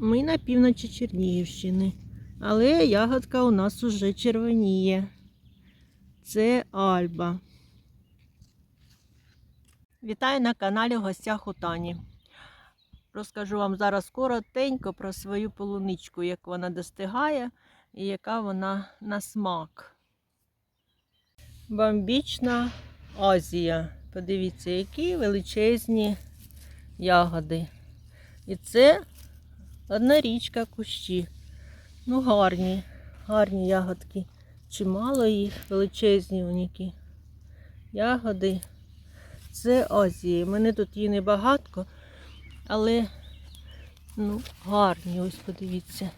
Ми на півночі Чернігівщини, але ягодка у нас уже червоніє. Це Альба. Вітаю на каналі в гостях у Тані. Розкажу вам зараз коротенько про свою полуничку, як вона достигає і яка вона на смак. Бомбічна Азія. Подивіться, які величезні ягоди. І це одна річка кущі. Ну, гарні, гарні ягодки. Чимало їх, величезні уніки. Ягоди. Це Азія. У мене тут її небагатко, але ну, гарні. Ось подивіться.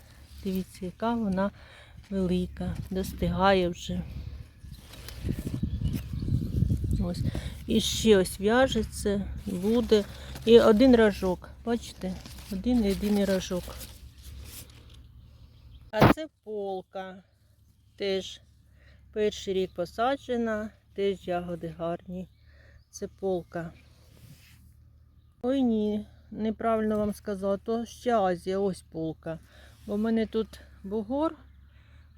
Дивіться, яка вона велика. Достигає вже. Ось. І ще ось в'яжеться, буде. І один рожок. Бачите? Один єдиний рожок. А це полка. Теж перший рік посаджена, теж ягоди гарні. Це полка. Ой ні, неправильно вам сказала, то ще Азія, ось полка. Бо в мене тут бугор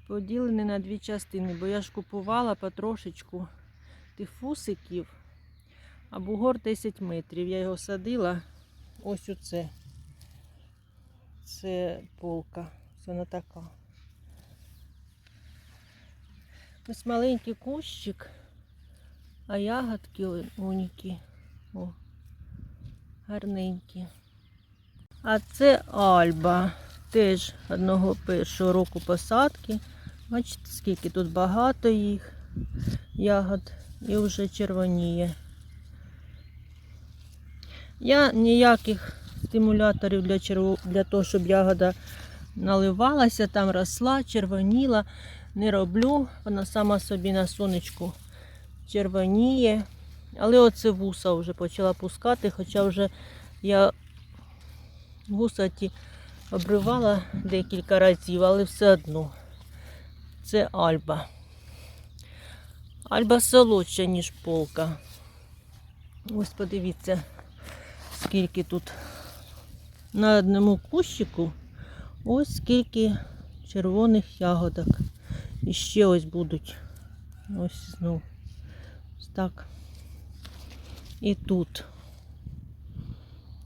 поділений на дві частини, бо я ж купувала потрошечку тих фусиків, а бугор 10 метрів. Я його садила ось у це. Полка. Вона така. Ось маленький кущик, а ягодки уніки. О, гарненькі. А це Альба. Теж одного першого року посадки. Бачите, скільки тут багато їх ягод і вже червоніє. Я ніяких стимуляторів для, черво... для того, щоб ягода наливалася, там росла, червоніла, не роблю. Вона сама собі на сонечку червоніє. Але оце вуса вже почала пускати, хоча вже я вуса ті обривала декілька разів, але все одно. Це Альба. Альба солодша, ніж полка. Ось подивіться, скільки тут на одному кущику. Ось скільки червоних ягодок. І ще ось будуть. Ось знову. Ось так. І тут.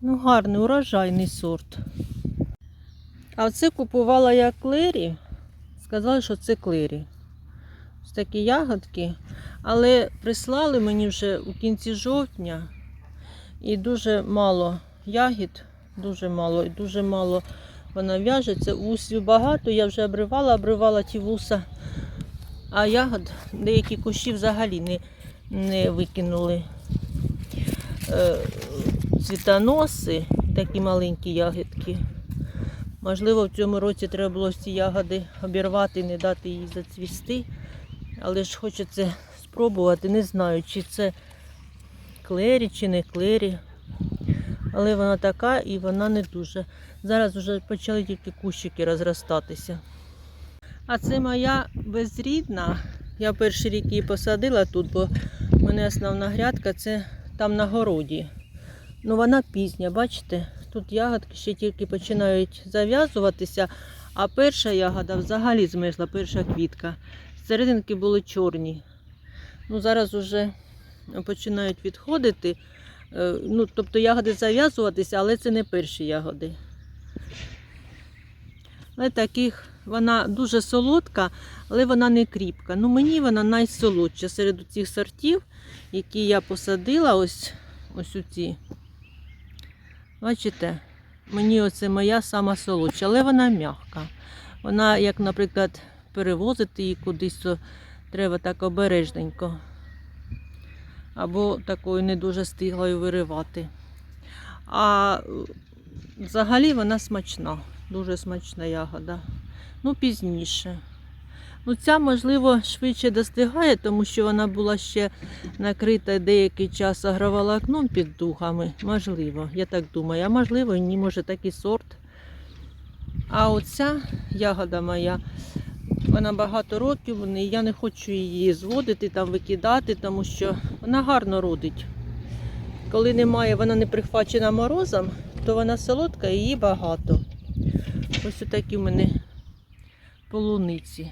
Ну, гарний, урожайний сорт. А оце купувала я клері. Сказали, що це клері. Ось такі ягодки. Але прислали мені вже у кінці жовтня. І дуже мало ягід, дуже мало, і дуже мало вона в'яжеться. Вусів багато, я вже обривала, обривала ті вуса. А ягод деякі кущі взагалі не, не викинули. Е, цвітоноси, такі маленькі ягідки. Можливо, в цьому році треба було ці ягоди обірвати не дати їй зацвісти. Але ж хочеться спробувати, не знаю, чи це клері, чи не клері. Але вона така і вона не дуже. Зараз вже почали тільки кущики розростатися. А це моя безрідна. Я перший рік її посадила тут, бо в мене основна грядка це там на городі. Ну вона пізня, бачите? Тут ягодки ще тільки починають зав'язуватися, а перша ягода взагалі змерзла, перша квітка. Серединки були чорні. Ну, зараз вже починають відходити. Е, Ну, тобто ягоди зав'язуватися, але це не перші ягоди. Але таких вона дуже солодка, але вона не кріпка. Ну, мені вона найсолодша серед цих сортів, які я посадила, ось, ось у ці. Бачите, мені оце моя сама солодша, але вона м'яка. Вона, як, наприклад, перевозити її кудись, то треба так обережненько. Або такою не дуже стиглою виривати. А взагалі вона смачна, дуже смачна ягода. Ну, пізніше. Ну, ця, можливо, швидше достигає, тому що вона була ще накрита деякий час агроволокном під духами. Можливо, я так думаю. А можливо, ні, може такий сорт. А оця ягода моя, вона багато років, і я не хочу її зводити, там викидати, тому що вона гарно родить. Коли немає, вона не прихвачена морозом, то вона солодка і її багато. Ось отакі в мене полуниці.